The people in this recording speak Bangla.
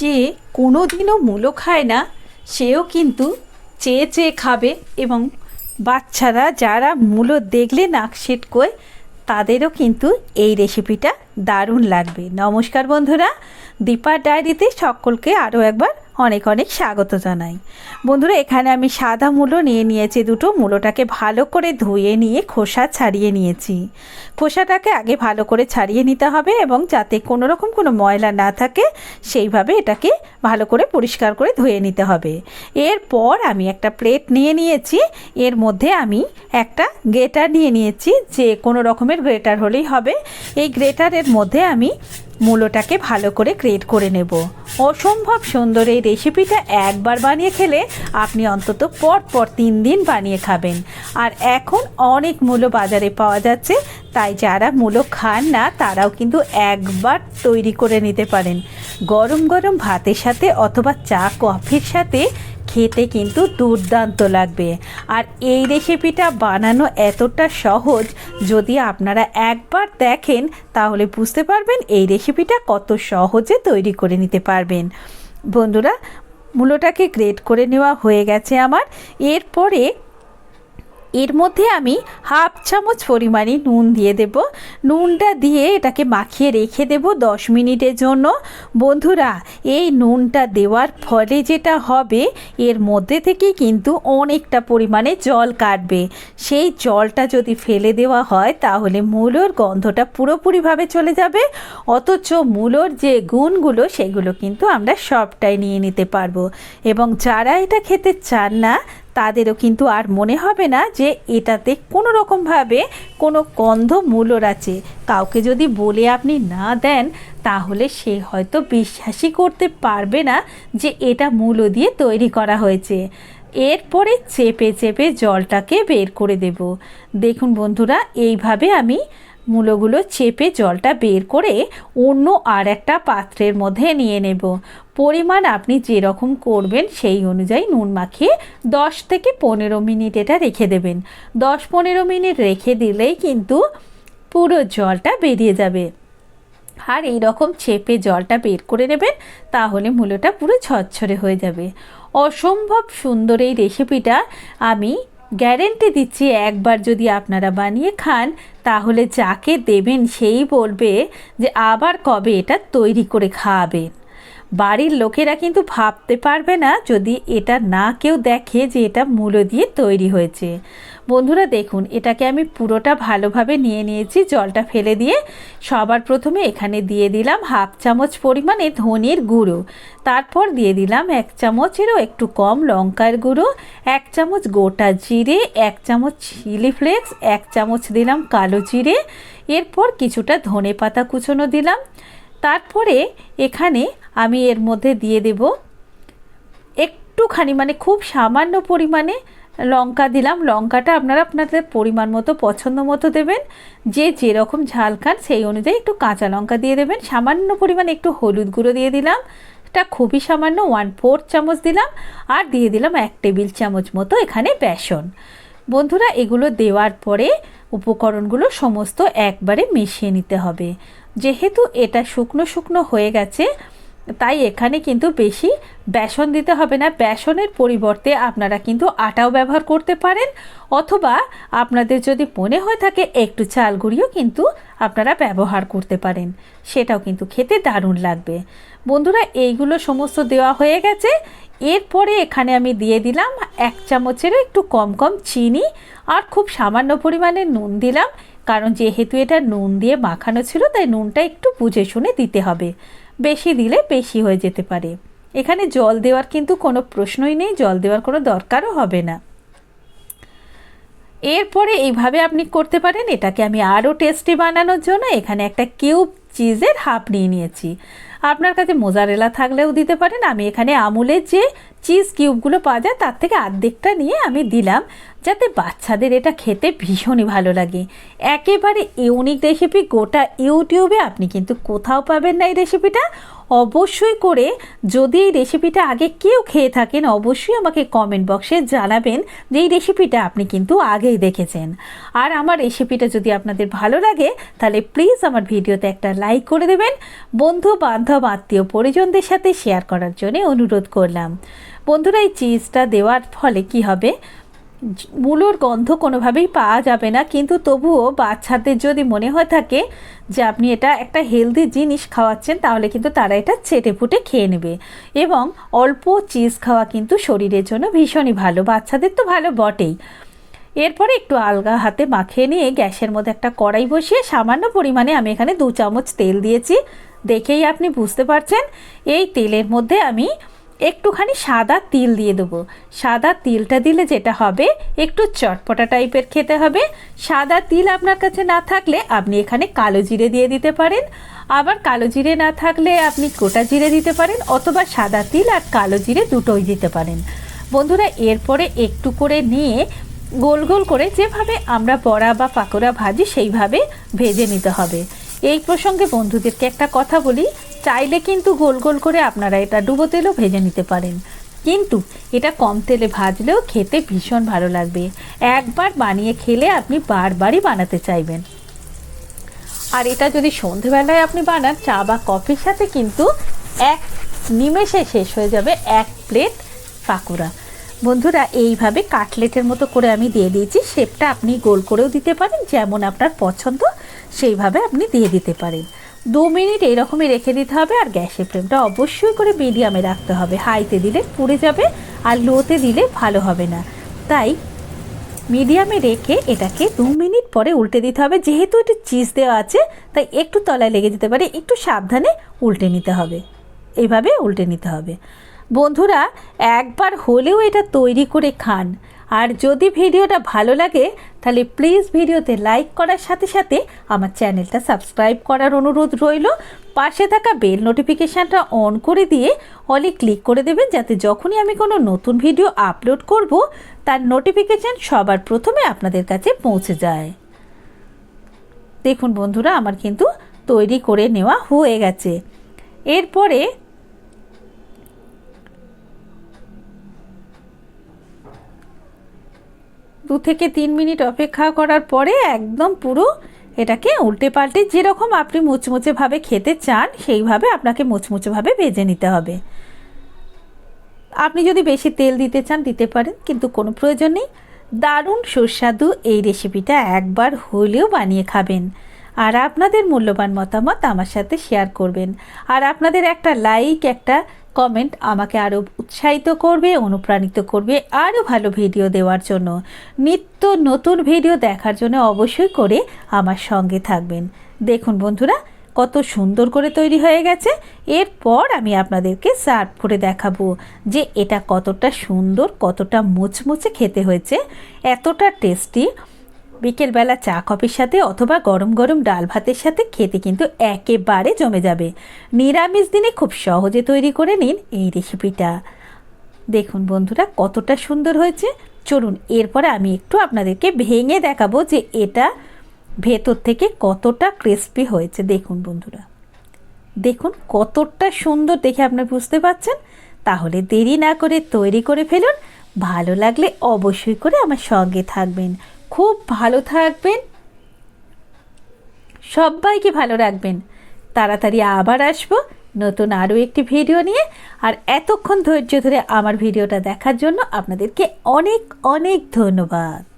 যে কোনো দিনও মূলো খায় না, সেও কিন্তু চেয়ে চেয়ে খাবে এবং বাচ্চারা যারা মূলো দেখলে নাক সেটকোয় তাদেরও কিন্তু এই রেসিপিটা দারুণ লাগবে। নমস্কার বন্ধুরা, দীপার ডায়েরিতে সকলকে আরও একবার অনেক অনেক স্বাগত জানাই। বন্ধুরা, এখানে আমি সাদা মূলো নিয়ে নিয়েছি দুটো। মূলোটাকে ভালো করে ধুয়ে নিয়ে খোসা ছাড়িয়ে নিয়েছি। খোসাটাকে আগে ভালো করে ছাড়িয়ে নিতে হবে এবং যাতে কোনো রকম কোনো ময়লা না থাকে, সেইভাবে এটাকে ভালো করে পরিষ্কার করে ধুয়ে নিতে হবে। এরপর আমি একটা প্লেট নিয়ে নিয়েছি। এর মধ্যে আমি একটা গ্রেটার নিয়ে নিয়েছি। যে কোনো রকমের গ্রেটার হলেই হবে। এই গ্রেটারের মধ্যে আমি মূলোটাকে ভালো করে গ্রেট করে নেব। অসম্ভব সুন্দর এই রেসিপিটা একবার বানিয়ে খেলে আপনি অন্তত পর পর তিন দিন বানিয়ে খাবেন। আর এখন অনেক মূলো বাজারে পাওয়া যাচ্ছে, তাই যারা মূলো খান না, তারাও কিন্তু একবার তৈরি করে নিতে পারেন। গরম গরম ভাতের সাথে অথবা চা, কফির সাথে খেতে কিন্তু দুর্দান্ত লাগবে। আর এই রেসিপিটা বানানো এতটা সহজ, যদি আপনারা একবার দেখেন, তাহলে বুঝতে পারবেন এই রেসিপিটা কত সহজে তৈরি করে নিতে পারবেন। বন্ধুরা, মূলোটাকে গ্রেট করে নেওয়া হয়ে গেছে আমার। এরপরে এর মধ্যে আমি হাফ চামচ পরিমাণে নুন দিয়ে দেব। নুনটা দিয়ে এটাকে মাখিয়ে রেখে দেব দশ মিনিটের জন্য। বন্ধুরা, এই নুনটা দেওয়ার ফলে যেটা হবে, এর মধ্যে থেকে কিন্তু অনেকটা পরিমাণে জল কাটবে। সেই জলটা যদি ফেলে দেওয়া হয়, তাহলে মূলোর গন্ধটা পুরোপুরিভাবে চলে যাবে। অথচ মূলোর যে গুণগুলো, সেগুলো কিন্তু আমরা সবটাই নিয়ে নিতে পারব। এবং যারা এটা খেতে চান না তাদেরও কিন্তু আর মনে হবে না যে এটাতে কোনো রকমভাবে কোনো গন্ধ মূলর আছে। কাউকে যদি বলে আপনি না দেন, তাহলে সে হয়তো বিশ্বাসই করতে পারবে না যে এটা মূলো দিয়ে তৈরি করা হয়েছে। এরপরে চেপে চেপে জলটাকে বের করে দেব। দেখুন বন্ধুরা, এইভাবে আমি মূলোগুলো চেপে জলটা বের করে অন্য আর একটা পাত্রের মধ্যে নিয়ে নেব। পরিমাণ আপনি যেরকম করবেন সেই অনুযায়ী নুন মাখিয়ে দশ থেকে পনেরো মিনিট এটা রেখে দেবেন। দশ পনেরো মিনিট রেখে দিলেই কিন্তু পুরো জলটা বেরিয়ে যাবে। আর এই রকম চেপে জলটা বের করে নেবেন, তাহলে মূলোটা পুরো ঝরঝরে হয়ে যাবে। অসম্ভব সুন্দর এই রেসিপিটা আমি গ্যারেন্টি দিচ্ছি, একবার যদি আপনারা বানিয়ে খান, তাহলে যাকে দেবেন সেই বলবে যে আবার কবে এটা তৈরি করে খাওয়াবেন বাড়ির লোকেরা কিন্তু ভাবতে পারবে না যদি এটা না কেউ দেখে যে এটা মূলো দিয়ে তৈরি হয়েছে। বন্ধুরা দেখুন, এটাকে আমি পুরোটা ভালোভাবে নিয়ে নিয়েছি, জলটা ফেলে দিয়ে সবার প্রথমে এখানে দিয়ে দিলাম হাফ চামচ পরিমাণে ধনির গুঁড়ো। তারপর দিয়ে দিলাম এক চামচেরও একটু কম লঙ্কার গুঁড়ো, এক চামচ গোটা জিরে, এক চামচ চিলি ফ্লেক্স, এক চামচ দিলাম কালো জিরে। এরপর কিছুটা ধনে পাতা কুচোনো দিলাম। তারপরে এখানে আমি এর মধ্যে দিয়ে দেব একটুখানি মানে খুব সামান্য পরিমাণে লঙ্কা দিলাম। লঙ্কাটা আপনারা আপনাদের পরিমাণ মতো, পছন্দ মতো দেবেন। যে যেরকম ঝাল খান সেই অনুযায়ী একটু কাঁচা লঙ্কা দিয়ে দেবেন। সামান্য পরিমাণে একটু হলুদ গুঁড়ো দিয়ে দিলাম। এটা খুবই সামান্য ওয়ান ফোর্থ চামচ দিলাম। আর দিয়ে দিলাম এক টেবিল চামচ মতো এখানে বেসন। বন্ধুরা, এগুলো দেওয়ার পরে উপকরণগুলো সমস্ত একবারে মিশিয়ে নিতে হবে। যেহেতু এটা শুকনো শুকনো হয়ে গেছে তাই এখানে কিন্তু বেশি বেসন দিতে হবে না। বেসনের পরিবর্তে আপনারা কিন্তু আটাও ব্যবহার করতে পারেন। অথবা আপনাদের যদি মনে হয়ে থাকে একটু চাল গুঁড়িও কিন্তু আপনারা ব্যবহার করতে পারেন। সেটাও কিন্তু খেতে দারুণ লাগবে। বন্ধুরা, এইগুলো সমস্ত দেওয়া হয়ে গেছে। এরপরে এখানে আমি দিয়ে দিলাম এক চামচেরও একটু কম কম চিনি আর খুব সামান্য পরিমাণে নুন দিলাম। কারণ যেহেতু এটা নুন দিয়ে মাখানো ছিল, তাই নুনটা একটু বুঝে শুনে দিতে হবে। বেশি দিলে বেশি হয়ে যেতে পারে। এখানে জল দেওয়ার কিন্তু কোনো প্রশ্নই নেই, জল দেওয়ার কোনো দরকারও হবে না। এরপরে এইভাবে আপনি করতে পারেন, এটাকে আমি আরও টেস্টি বানানোর জন্য এখানে একটা কিউব চিজের হাফ নিয়ে নিয়েছি। আপনার কাছে মোজারেলা থাকলেও দিতে পারেন। আমি এখানে আমুলের যে চিজ কিউবগুলো পাওয়া যায়, তার থেকে আর্ধেকটা নিয়ে আমি দিলাম, যাতে বাচ্চাদের এটা খেতে ভীষণই ভালো লাগে। একেবারে ইউনিক রেসিপি, গোটা ইউটিউবে আপনি কিন্তু কোথাও পাবেন না এই রেসিপিটা। অবশ্যই করে যদি এই রেসিপিটা আগে কেউ খেয়ে থাকেন, অবশ্যই আমাকে কমেন্ট বক্সে জানাবেন যে এই রেসিপিটা আপনি কিন্তু আগেই দেখেছেন। আর আমার রেসিপিটা যদি আপনাদের ভালো লাগে, তাহলে প্লিজ আমার ভিডিওতে একটা লাইক করে দেবেন। বন্ধু বান্ধব আত্মীয় পরিজনদের সাথে শেয়ার করার জন্য অনুরোধ করলাম। বন্ধুরা, এই চিজটা দেওয়ার ফলে কি হবে? মূলোর গন্ধ কোনোভাবেই পাওয়া যাবে না, কিন্তু তবুও বাচ্চাদের যদি মনে হয়ে থাকে যে আপনি এটা একটা হেলদি জিনিস খাওয়াচ্ছেন, তাহলে কিন্তু তারা এটা চেটে ফুটে খেয়ে নেবে। এবং অল্প চিজ খাওয়া কিন্তু শরীরের জন্য ভীষণই ভালো, বাচ্চাদের তো ভালো বটেই। এরপরে একটু আলগা হাতে মাখিয়ে নিয়ে গ্যাসের মধ্যে একটা কড়াই বসিয়ে সামান্য পরিমাণে আমি এখানে দু চামচ তেল দিয়েছি। দেখেই আপনি বুঝতে পারছেন, এই তেলের মধ্যে আমি একটুখানি সাদা তিল দিয়ে দেবো। সাদা তিলটা দিলে যেটা হবে, একটু চটপটা টাইপের খেতে হবে। সাদা তিল আপনার কাছে না থাকলে আপনি এখানে কালো জিরে দিয়ে দিতে পারেন। আবার কালো জিরে না থাকলে আপনি গোটা জিরে দিতে পারেন অথবা সাদা তিল আর কালো জিরে দুটোই দিতে পারেন। বন্ধুরা, এরপরে একটু করে নিয়ে গোল গোল করে যেভাবে আমরা বড়া বা পাকোড়া ভাজি সেইভাবে ভেজে নিতে হবে। এই প্রসঙ্গে বন্ধুদেরকে একটা কথা বলি চাইলে কিন্তু গোল গোল করে আপনারা এটা ডুবো তেলও ভেজে নিতে পারেন। কিন্তু এটা কম তেলে ভাজলেও খেতে ভীষণ ভালো লাগবে। একবার বানিয়ে খেলে আপনি বারবারই বানাতে চাইবেন। আর এটা যদি সন্ধেবেলায় আপনি বানান, চা বা কফির সাথে কিন্তু এক নিমেষে শেষ হয়ে যাবে এক প্লেট পাকোড়া। বন্ধুরা, এইভাবে কাটলেটের মতো করে আমি দিয়ে দিয়েছি। শেপটা আপনি গোল করেও দিতে পারেন, যেমন আপনার পছন্দ সেইভাবে আপনি দিয়ে দিতে পারেন। দু মিনিট এরকমই রেখে দিতে হবে আর গ্যাসের ফ্লেমটা অবশ্যই করে মিডিয়ামে রাখতে হবে। হাইতে দিলে পুড়ে যাবে আর লোতে দিলে ভালো হবে না। তাই মিডিয়ামে রেখে এটাকে দু মিনিট পরে উল্টে দিতে হবে। যেহেতু একটু চিজ দেওয়া আছে, তাই একটু তলায় লেগে যেতে পারে। একটু সাবধানে উল্টে নিতে হবে। এইভাবে উল্টে নিতে হবে। বন্ধুরা, একবার হলেও এটা তৈরি করে খান। আর যদি ভিডিওটা ভালো লাগে, তাহলে প্লিজ ভিডিওতে লাইক করার সাথে সাথে আমার চ্যানেলটা সাবস্ক্রাইব করার অনুরোধ রইল। পাশে থাকা বেল নোটিফিকেশানটা অন করে দিয়ে অলি ক্লিক করে দেবেন, যাতে যখনই আমি কোনো নতুন ভিডিও আপলোড করব, তার নোটিফিকেশান সবার প্রথমে আপনাদের কাছে পৌঁছে যায়। দেখুন বন্ধুরা, আমার কিন্তু তৈরি করে নেওয়া হয়ে গেছে। এরপরে দু থেকে তিন মিনিট অপেক্ষা করার পরে একদম পুরো এটাকে উল্টে পাল্টে যেরকম আপনি মুচমুচেভাবে খেতে চান, সেইভাবে আপনাকে মুচমুচেভাবে ভেজে নিতে হবে। আপনি যদি বেশি তেল দিতে চান, দিতে পারেন, কিন্তু কোনো প্রয়োজন নেই। দারুণ সুস্বাদু এই রেসিপিটা একবার হলেও বানিয়ে খাবেন। আর আপনাদের মূল্যবান মতামত আমার সাথে শেয়ার করবেন। আর আপনাদের একটা লাইক, একটা কমেন্ট আমাকে আরও উৎসাহিত করবে, অনুপ্রাণিত করবে আরও ভালো ভিডিও দেওয়ার জন্য। নিত্য নতুন ভিডিও দেখার জন্য অবশ্যই করে আমার সঙ্গে থাকবেন। দেখুন বন্ধুরা, কত সুন্দর করে তৈরি হয়ে গেছে। এরপর আমি আপনাদেরকে সার্ভ করে দেখাবো যে এটা কতটা সুন্দর, কতটা মুচমুচে খেতে হয়েছে। এতটা টেস্টি বিকেলবেলা চা কফির সাথে অথবা গরম গরম ডাল ভাতের সাথে খেতে কিন্তু একেবারে জমে যাবে। নিরামিষ দিনে খুব সহজে তৈরি করে নিন এই রেসিপিটা। দেখুন বন্ধুরা, কতটা সুন্দর হয়েছে। চলুন, এরপরে আমি একটু আপনাদেরকে ভেঙে দেখাবো যে এটা ভেতর থেকে কতটা ক্রিস্পি হয়েছে। দেখুন বন্ধুরা। দেখুন, কতটা সুন্দর দেখে আপনার বুঝতে পারছেন। তাহলে দেরি না করে তৈরি করে ফেলুন। ভালো লাগলে অবশ্যই করে আমার সঙ্গে থাকবেন। খুব ভালো থাকবেন। সবাইকে ভালো রাখবেন। তাড়াতাড়ি আবার আসব নতুন আরও একটি ভিডিও নিয়ে। আর এতক্ষণ ধৈর্য ধরে আমার ভিডিওটা দেখার জন্য আপনাদেরকে অনেক অনেক ধন্যবাদ।